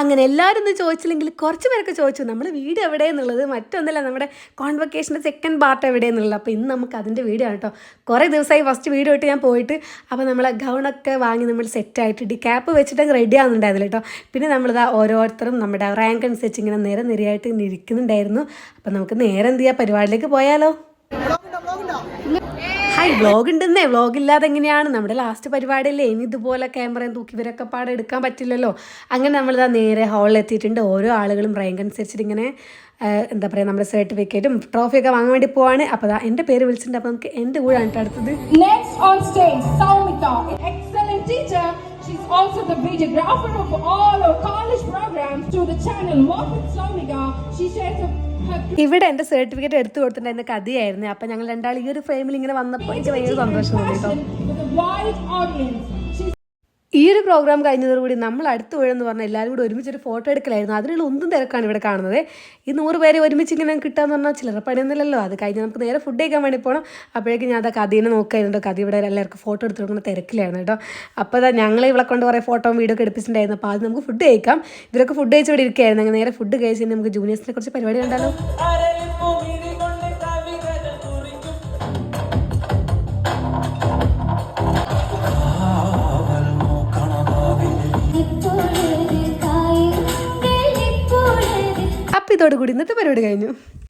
അങ്ങനെ എല്ലാവരും ഒന്ന് ചോദിച്ചില്ലെങ്കിൽ കുറച്ച് പേരൊക്കെ ചോദിച്ചു നമ്മൾ വീട് എവിടെയെന്നുള്ളത് മറ്റൊന്നല്ല നമ്മുടെ കോൺവക്കേഷന്റെ സെക്കൻഡ് പാർട്ട് എവിടെയെന്നുള്ളത് അപ്പോൾ ഇന്ന് നമുക്ക് അതിന്റെ വീഡിയോ ആണ് കേട്ടോ കുറേ ദിവസമായി ഫസ്റ്റ് വീഡിയോ ഇട്ട് ഞാൻ പോയിട്ട് അപ്പോൾ നമ്മൾ ഗൗണൊക്കെ വാങ്ങി നമ്മൾ സെറ്റായിട്ട് ഡി ക്യാപ്പ് വെച്ചിട്ട് റെഡി ആവുന്നുണ്ടായിരുന്നില്ല കേട്ടോ പിന്നെ നമ്മളിതാ ഓരോരുത്തരും നമ്മുടെ റാങ്ക് അനുസരിച്ച് ഇങ്ങനെ നേരെ നിരയായിട്ട് ഇങ്ങനെ ഇരിക്കുന്നുണ്ടായിരുന്നു. അപ്പോൾ നമുക്ക് നേരെ എന്ത് ചെയ്യാം? പരിപാടിയിലേക്ക് പോയാലോ. ഹായ് വ്ളോഗ് ഉണ്ടെന്നേ. വ്ളോഗ് ഇല്ലാതെ എങ്ങനെയാണ്? നമ്മുടെ ലാസ്റ്റ് പരിപാടിയല്ലേ. ഇനി ഇതുപോലെ ക്യാമറയും തൂക്കി ഇവരൊക്കെ പാടെ എടുക്കാൻ പറ്റില്ലല്ലോ. അങ്ങനെ നമ്മൾ നമ്മളിതാ നേരെ ഹാളിൽ എത്തിയിട്ടുണ്ട്. ഓരോ ആളുകളും റാങ്ക് അനുസരിച്ചിട്ട് ഇങ്ങനെ എന്താ പറയുക നമ്മുടെ സർട്ടിഫിക്കറ്റും ട്രോഫിയൊക്കെ വാങ്ങാൻ വേണ്ടി പോവാണ്. അപ്പോൾ ദാ എന്റെ പേര് വിളിച്ചിട്ടുണ്ട്. അപ്പോൾ നമുക്ക് എന്റെ കൂടെ ആണ് അടുത്തത്. On stage, Saumika, an excellent teacher. She's also the videographer of all our college programs the channel. ഇവിടെ എന്റെ സർട്ടിഫിക്കറ്റ് എടുത്തു കൊടുത്തിട്ടുണ്ടായിരുന്ന കഥയായിരുന്നു അപ്പൊ ഞങ്ങൾ രണ്ടാൾ ഈ ഒരു ഫ്രെയിമിൽ ഇങ്ങനെ വന്നപ്പോൾ എനിക്ക് ഭയങ്കര സന്തോഷം തോന്നി കേട്ടോ ഈ ഒരു പ്രോഗ്രാം കഴിഞ്ഞതോടുകൂടി നമ്മൾ അടുത്ത് വീഴെന്ന് പറഞ്ഞാൽ എല്ലാവരും കൂടി ഒരുമിച്ചൊരു ഫോട്ടോ എടുക്കലായിരുന്നു. അതിനുള്ള ഒന്നും തിരക്കാണ് ഇവിടെ കാണുന്നത്. ഈ നൂറ് പേരെ ഒരുമിച്ച് ഇങ്ങനെ കിട്ടാന്ന് പറഞ്ഞാൽ ചിലർ പണിയൊന്നുമില്ലല്ലോ. അത് കഴിഞ്ഞ് നമുക്ക് നേരെ ഫുഡ് കഴിക്കാൻ വേണ്ടി പോകണം അപ്പോഴേക്കും ഞാൻ അതാ കഥീനെ നോക്കായിരുന്നു. കഥ ഇവിടെ എല്ലാവർക്കും ഫോട്ടോ എടുത്ത് കൊടുക്കുന്ന തിരക്കിലായിരുന്നു കേട്ടോ. അപ്പോൾ അതാ ഞങ്ങൾ ഇവിടെ കൊണ്ട് കുറേ ഫോട്ടോയും വീഡിയോ ഒക്കെ എടുപ്പിച്ചിട്ടുണ്ടായിരുന്നു. അപ്പോൾ അത് നമുക്ക് ഫുഡ് കഴിക്കാം. ഇവരൊക്കെ ഫുഡ് കഴിച്ച് ഇവിടെ ഇരിക്കുകയായിരുന്നു. അങ്ങനെ നേരെ ഫുഡ് കഴിച്ച് നമുക്ക് ജൂനിയേഴ്സിനെ കുറിച്ച് പരിപാടി കണ്ടാലോ? ഇതോടുകൂടി ഇന്നത്തെ പരിപാടി കഴിഞ്ഞു.